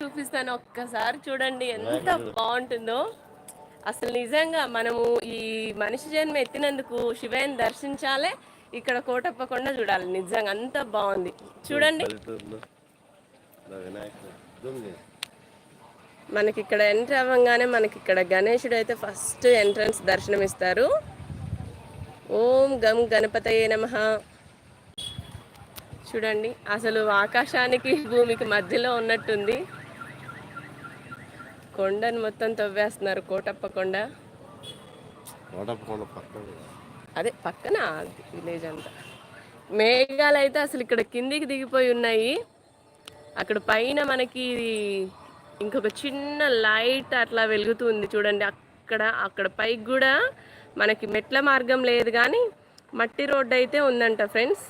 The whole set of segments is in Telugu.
చూపిస్తాను ఒక్కసారి చూడండి ఎంత బాగుంటుందో. అసలు నిజంగా మనము ఈ మనిషి జన్మ ఎత్తినందుకు శివయ్యని దర్శించాలే ఇక్కడ కోటప్ప కొండ చూడాలి. నిజంగా అంత బాగుంది. చూడండి. మనకి ఇక్కడ ఎంటర్ అవ్వగానే మనకి ఇక్కడ గణేశుడు అయితే ఫస్ట్ ఎంట్రన్స్ దర్శనం ఇస్తారు ఓం గం గణపతయే నమ. చూడండి అసలు ఆకాశానికి భూమికి మధ్యలో ఉన్నట్టుంది. కొండను మొత్తం తవ్వేస్తున్నారు కోటప్ప కొండ. కోటప్పకొండ పక్కన అదే పక్కన విలేజ్ అంతా. మేఘాలు అయితే అసలు ఇక్కడ కిందికి దిగిపోయి ఉన్నాయి. అక్కడ పైన మనకి ఇంకొక చిన్న లైట్ అట్లా వెలుగుతుంది చూడండి. అక్కడ అక్కడ పైకి కూడా మనకి మెట్ల మార్గం లేదు కానీ మట్టి రోడ్డు అయితే ఉందంట ఫ్రెండ్స్.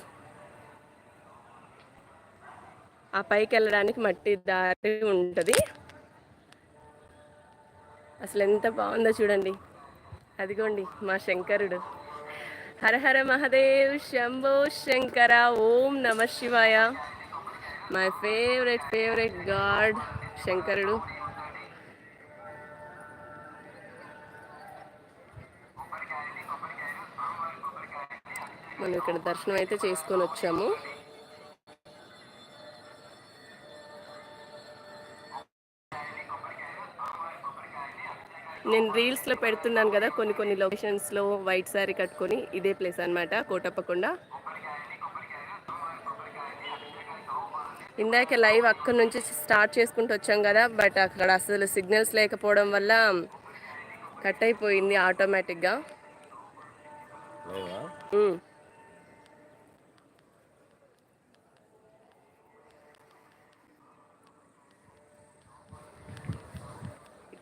ఆ పైకి వెళ్ళడానికి మట్టి దారి ఉంటుంది. అసలు ఎంత బాగుందో చూడండి. అదిగోండి మా శంకరుడు. హర హర మహదేవ్ శంభో శంకర ఓం నమ శివాయ. మై ఫేవరెట్ ఫేవరెట్ గాడ్ శంకరుడు. మనం ఇక్కడ దర్శనం అయితే చేసుకొని వచ్చాము. నేను రీల్స్లో పెడుతున్నాను కదా కొన్ని కొన్ని లొకేషన్స్లో వైట్ శారీ కట్టుకొని ఇదే ప్లేస్ అన్నమాట కోటప్పకొండ. ఇందాక లైవ్ అక్కడ నుంచి స్టార్ట్ చేసుకుంటూ వచ్చాం కదా బట్ అక్కడ అసలు సిగ్నల్స్ లేకపోవడం వల్ల కట్ అయిపోయింది ఆటోమేటిక్గా.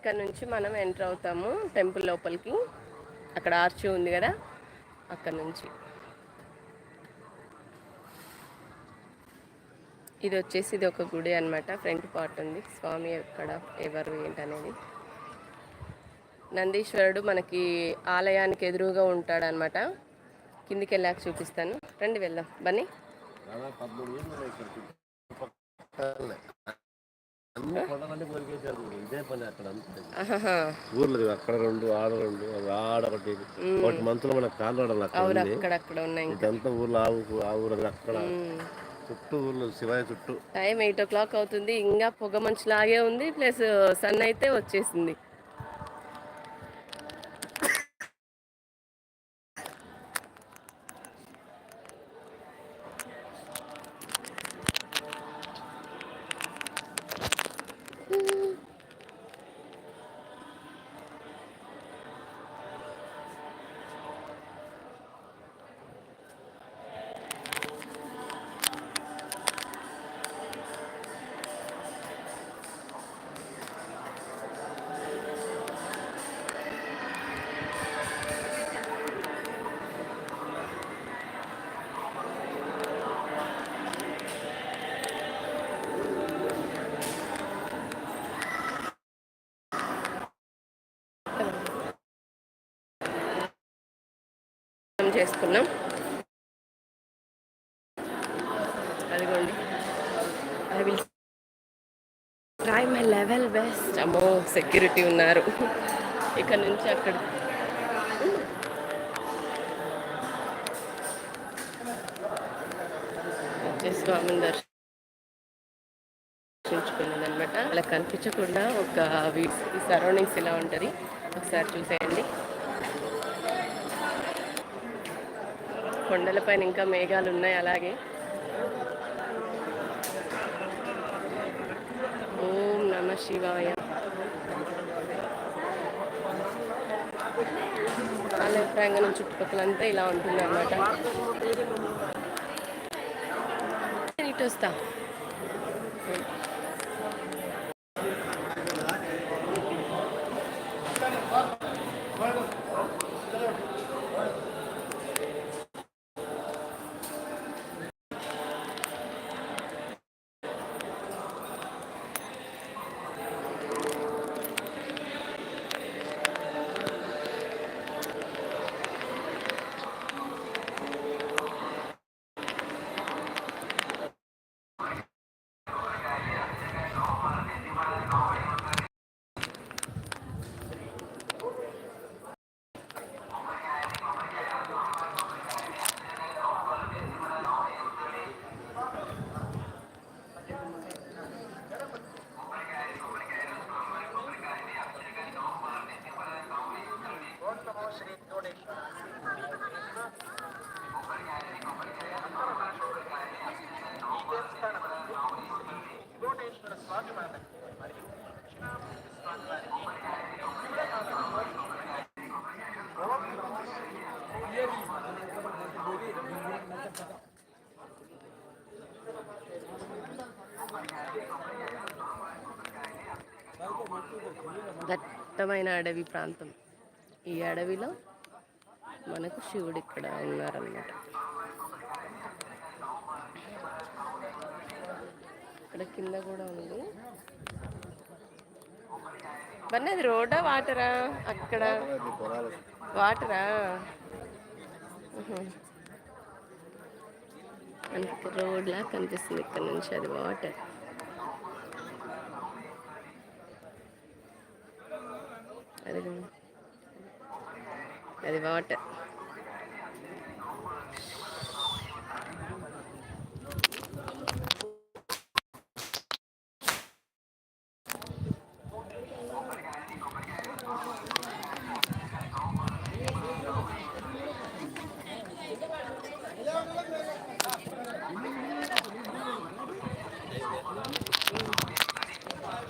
ఇక్కడ నుంచి మనం ఎంటర్ అవుతాము టెంపుల్ లోపలికి. అక్కడ ఆర్చి ఉంది కదా అక్కడ నుంచి. ఇది వచ్చేసి ఇది ఒక గుడి అన్నమాట ఫ్రంట్ పార్ట్ ఉంది. స్వామి ఎక్కడ ఎవరు ఏంటనేది. నందీశ్వరుడు మనకి ఆలయానికి ఎదురుగా ఉంటాడనమాట కిందికి వెళ్ళాక చూపిస్తాను. రండి వెళ్దాం. బన్నీ. ఊర్లు అక్కడ రెండు ఆడ రెండు ఆడ ఒకటి. మంత్రులు అక్కడ ఉన్నాయి ఇదంతా ఊర్లో ఆవు ఆ ఊరు అక్కడ. ఉమ్. చుట్టూ ఊర్లు శివాయ చుట్టూ. టైం ఎయిట్ ఓ క్లాక్ అవుతుంది ఇంకా పొగ మంచులాగే ఉంది ప్లస్ సన్ అయితే వచ్చేసింది. చేసుకున్నాం. అదిగోండి. I will try my level best. అమ్మో సెక్యూరిటీ ఉన్నారు. ఇక్కడ నుంచి అక్కడ వచ్చేసి స్వామిని దర్శించుకున్నది అనమాట అలా కనిపించకుండా ఒక సరౌండింగ్స్ ఇలా ఉంటుంది? ఒకసారి చూసేయండి. కొండలపైన ఇంకా మేఘాలు ఉన్నాయి అలాగే. ఓం నమ శివాయ. ఆలయ ప్రాంగణం చుట్టుపక్కలంతా ఇలా ఉంటుంది అన్నమాట. ఇటు వస్తా. అందమైన అడవి ప్రాంతం. ఈ అడవిలో మనకు శివుడు ఇక్కడ ఉన్నారన్నమాట. ఇక్కడ కింద కూడా ఉంది. బన్నీ అది రోడ్డా వాటరా? అక్కడ. వాటరా? మనకి రోడ్లా కనిపిస్తుంది ఇక్కడ నుంచి అది వాటర్. అది అది వాటర్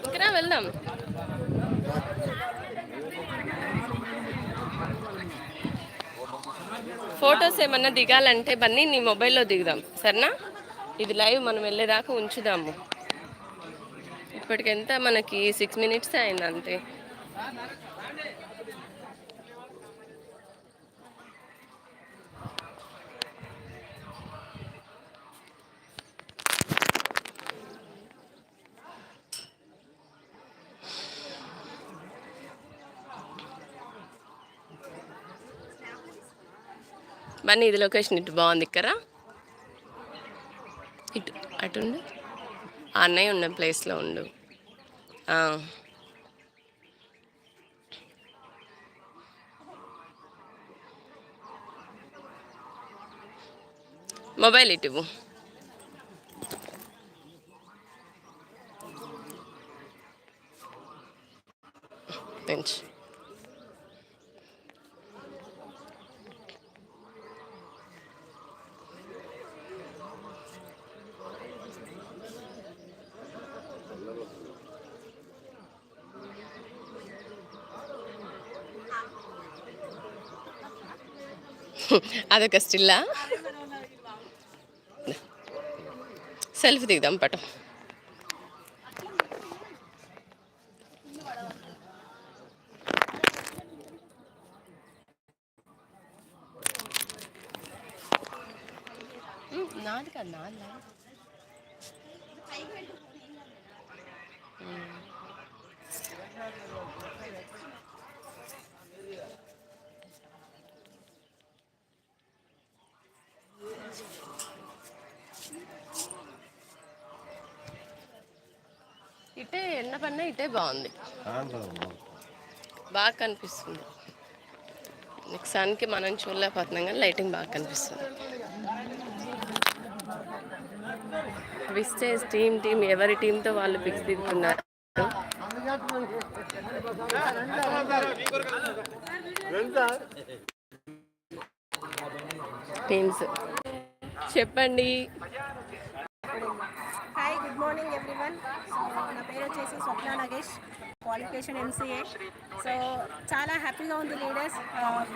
ఇంకా వెళ్దాం ఫొటోస్ ఏమన్నా దిగాలంటే బన్నీ నీ మొబైల్లో దిగుదాం. సరేనా? ఇది లైవ్ మనం వెళ్ళేదాకా ఉంచుదాము. ఇప్పటికెంత? మనకి సిక్స్ మినిట్స్ అయింది అంతే బన్నీ ఇది లొకేషన్ ఇటు బాగుంది ఇక్కడ. ఇటు అటు ఉండు. ఆ అన్నయ్య ఉన్న ప్లేస్లో ఉండు. మొబైల్ ఇటు అదొక స్టిల్లా సెల్ఫీ దిగుదాం పటం ఉమ్, నాది కాదు నాది నాది. ఉమ్. ఇటే బాగుంది. బాగా కనిపిస్తుంది. నెక్స్ట్ సన్కి మనం చూడలేకపోతున్నాం కానీ లైటింగ్ బాగా కనిపిస్తుంది. విస్టేజ్ టీమ్ టీం ఎవరి టీంతో వాళ్ళు పిక్స్ దిగుతున్నారు టీమ్స్. చెప్పండి. గుడ్ మార్నింగ్ ఎవ్రీవన్ సో నా పేరు వచ్చేసి Swapna Nagesh qualification MCA so చాలా హ్యాపీగా ఉంది లీడర్స్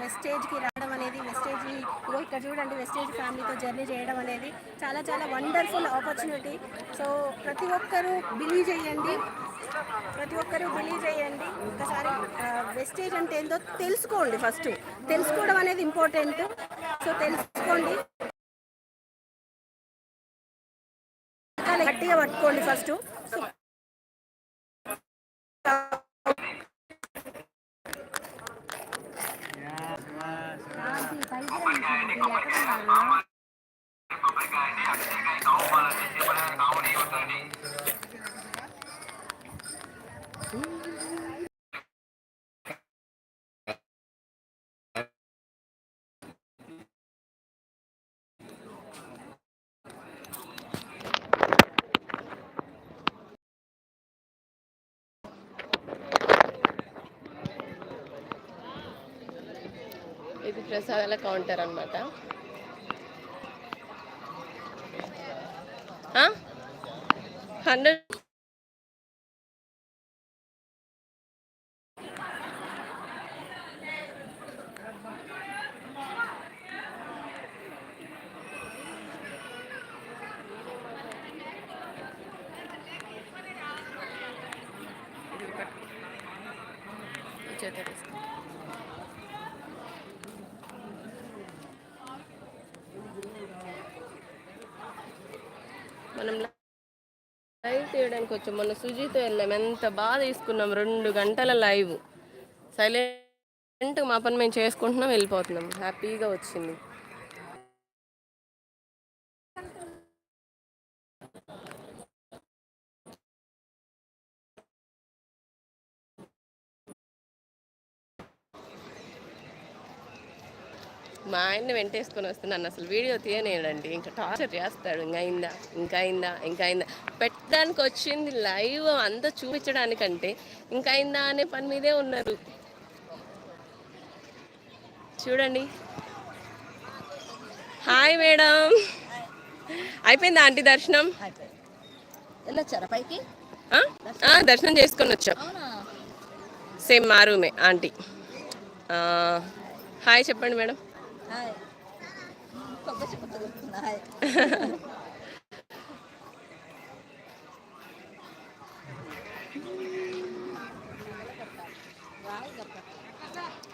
వెస్టేజ్కి uh, రావడం అనేది వెస్టేజ్ ఇక్కడ చూడండి వెస్టేజ్ ఫ్యామిలీతో జర్నీ చేయడం అనేది చాలా చాలా వండర్ఫుల్ ఆపర్చునిటీ సో ప్రతి ఒక్కరూ బిలీవ్ చేయండి. ప్రతి ఒక్కరూ బిలీవ్ చేయండి. ఒకసారి uh, వెస్టేజ్ అంటే ఏందో తెలుసుకోండి ఫస్ట్ తెలుసుకోవడం అనేది ఇంపార్టెంట్ సో తెలుసుకోండి. గట్టిగా పట్టుకోండి ఫస్ట్ Thank you. ప్రసాదాల కౌంటర్ అనమాట హండ్రెడ్ చేత తీయడానికి వచ్చాం మొన్న సుజీతో వెళ్ళాం. ఎంత బాగా తీసుకున్నాం. రెండు గంటల లైవ్. సైలెంట్ మా పని మేము చేసుకుంటున్నాం వెళ్ళిపోతున్నాం. హ్యాపీగా వచ్చింది. మా ఆయన్ని వెంటేసుకొని వస్తే నన్ను అసలు వీడియో తీయనేయండి ఇంకా టార్చర్ చేస్తాడు. ఇంకా అయిందా? ఇంకా అయిందా? ఇంకా అయిందా? పెట్టడానికి వచ్చింది లైవ్ అంతా చూపించడానికంటే ఇంకా అయిందా అనే పని మీదే ఉన్నారు. చూడండి. Hi madam. అయిపోయిందా ఆంటీ దర్శనం? వెళ్ళొచ్చారా పైకి? దర్శనం చేసుకొని వచ్చాం. సేమ్ మా రూమే ఆంటీ. హాయ్ చెప్పండి మేడం. కొబ్బరి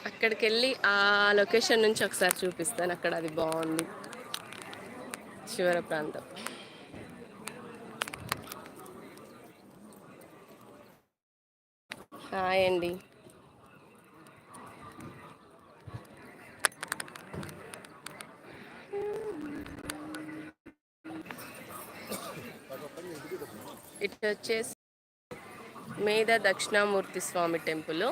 అక్కడికి వెళ్ళి ఆ లొకేషన్ నుంచి ఒకసారి చూపిస్తాను. అక్కడ అది బాగుంది. చివర ప్రాంతం. హాయ్ అండి. ఇట్ వచ్చేసి మేధ దక్షిణామూర్తి స్వామి టెంపుల్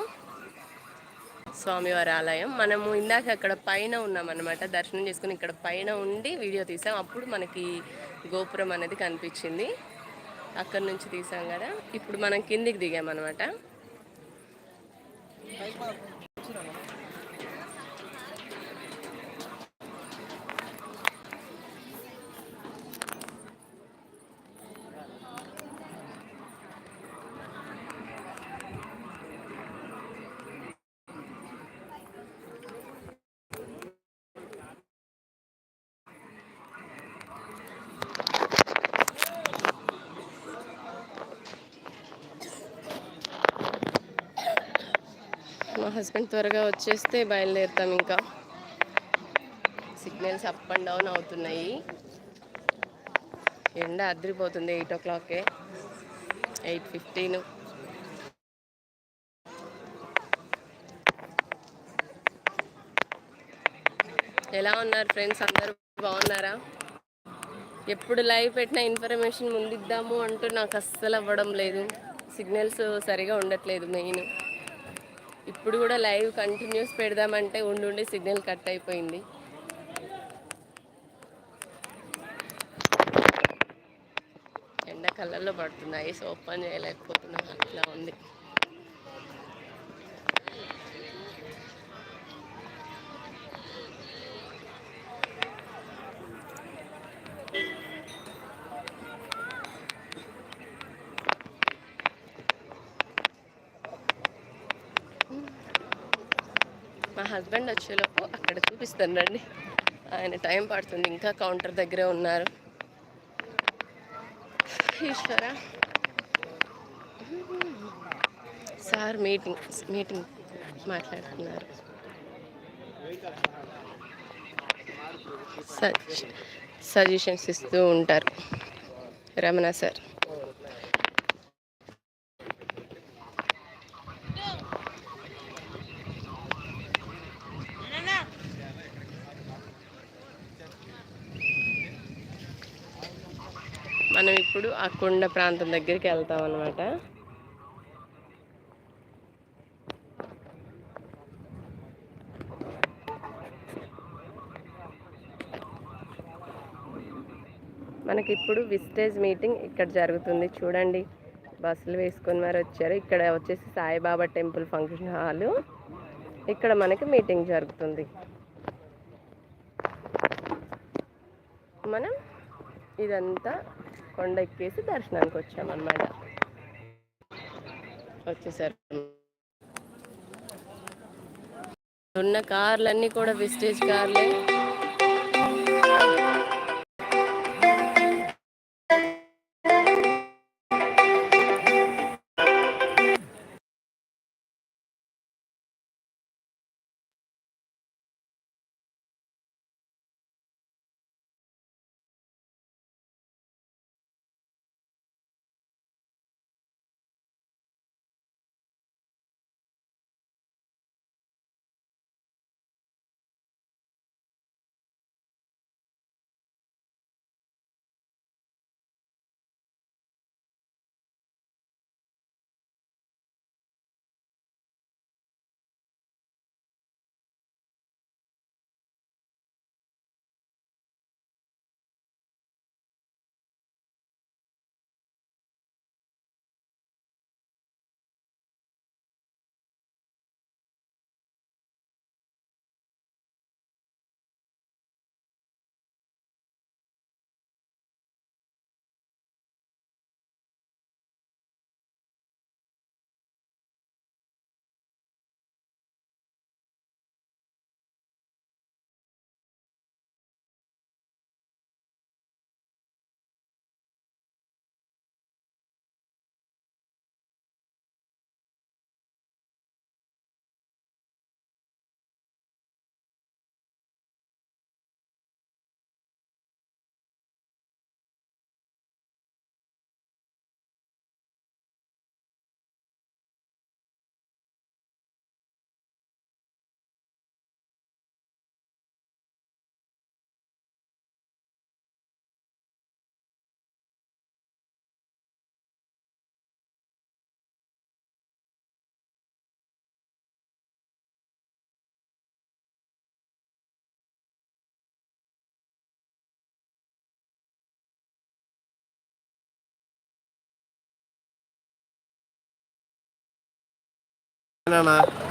స్వామివారి ఆలయం. మనము ఇందాక అక్కడ పైన ఉన్నామన్నమాట దర్శనం చేసుకుని ఇక్కడ పైన ఉండి వీడియో తీసాం. అప్పుడు మనకి గోపురం అనేది కనిపించింది. అక్కడ నుంచి తీసాం కదా. ఇప్పుడు మనం కిందికి దిగామన్నమాట. హస్బెండ్ త్వరగా వచ్చేస్తే బయలుదేరుతాం ఇంకా. సిగ్నల్స్ అప్ అండ్ డౌన్ అవుతున్నాయి. ఎండ అదిరిపోతుంది ఎయిట్ ఓ క్లాకే. Eight fifteen. ఎలా ఉన్నారు ఫ్రెండ్స్? అందరూ బాగున్నారా? ఎప్పుడు లైవ్ పెట్టిన ఇన్ఫర్మేషన్ ముందిద్దాము అంటూ నాకు అస్సలు అవ్వడం లేదు. సిగ్నల్స్ సరిగా ఉండట్లేదు మెయిన్. ఇప్పుడు కూడా లైవ్ కంటిన్యూస్ పెడదామంటే ఉండి ఉండి సిగ్నల్ కట్ అయిపోయింది. ఎండ కళ్ళల్లో పడుతున్నాయి సో ఓపెన్ చేయలేకపోతున్నాం అట్లా ఉంది. హస్బెండ్ వచ్చేలోపు అక్కడ చూపిస్తాను రండి. ఆయన టైం పడుతుంది ఇంకా కౌంటర్ దగ్గరే ఉన్నారు. ఈశ్వర. సార్ మీటింగ్ మీటింగ్ మాట్లాడుతున్నారు. సజెషన్స్ ఇస్తూ ఉంటారు. రమణ సార్ మనం ఇప్పుడు ఆ కొండ ప్రాంతం దగ్గరికి వెళ్తాం అనమాట మనకి ఇప్పుడు విస్టేజ్ మీటింగ్ ఇక్కడ జరుగుతుంది. చూడండి బస్సులు వేసుకొని మరి వచ్చారు. ఇక్కడ వచ్చేసి సాయిబాబా టెంపుల్ ఫంక్షన్ హాలు. ఇక్కడ మనకి మీటింగ్ జరుగుతుంది. మనం ఇదంతా కొండ ఎక్కేసి దర్శనానికి వచ్చామన్నమాట వచ్చేసారు. ఉన్న కార్లన్నీ కూడా విస్టేజ్ కార్లే. 看到吗？